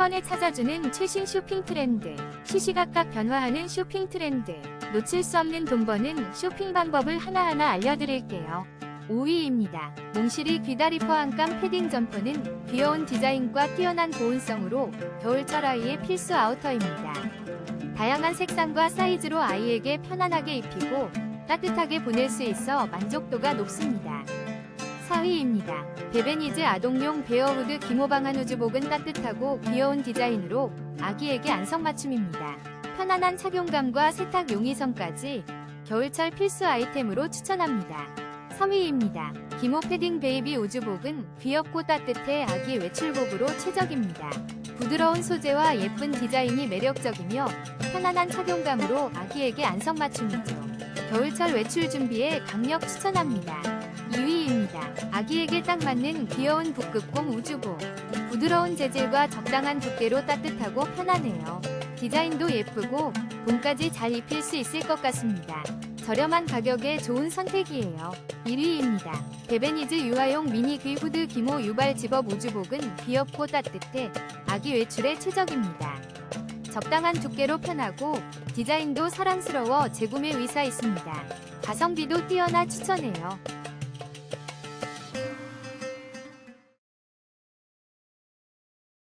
번에 찾아주는 최신 쇼핑 트렌드. 시시각각 변화하는 쇼핑 트렌드. 놓칠 수 없는 돈 버는 쇼핑 방법을 하나하나 알려드릴게요. 5위입니다. 몽실이 귀다리 포함감 패딩 점퍼는 귀여운 디자인과 뛰어난 보온성으로 겨울철 아이의 필수 아우터입니다. 다양한 색상과 사이즈로 아이에게 편안하게 입히고 따뜻하게 보낼 수 있어 만족도가 높습니다. 4위입니다. 베베니즈 아동용 베어후드 기모방한 우주복은 따뜻하고 귀여운 디자인으로 아기에게 안성맞춤입니다. 편안한 착용감과 세탁 용이성까지 겨울철 필수 아이템으로 추천합니다. 3위입니다. 기모 패딩 베이비 우주복은 귀엽고 따뜻해 아기 외출복으로 최적입니다. 부드러운 소재와 예쁜 디자인이 매력적이며 편안한 착용감으로 아기에게 안성맞춤이죠. 겨울철 외출 준비에 강력 추천합니다. 2위입니다. 아기에게 딱 맞는 귀여운 북극곰 우주복. 부드러운 재질과 적당한 두께로 따뜻하고 편하네요. 디자인도 예쁘고 봄까지 잘 입힐 수 있을 것 같습니다. 저렴한 가격에 좋은 선택이에요. 1위입니다. 베베니즈 유아용 미니 귀 후드 기모 유발 집업 우주복은 귀엽고 따뜻해 아기 외출에 최적입니다. 적당한 두께로 편하고 디자인도 사랑스러워 재구매 의사 있습니다. 가성비도 뛰어나 추천해요.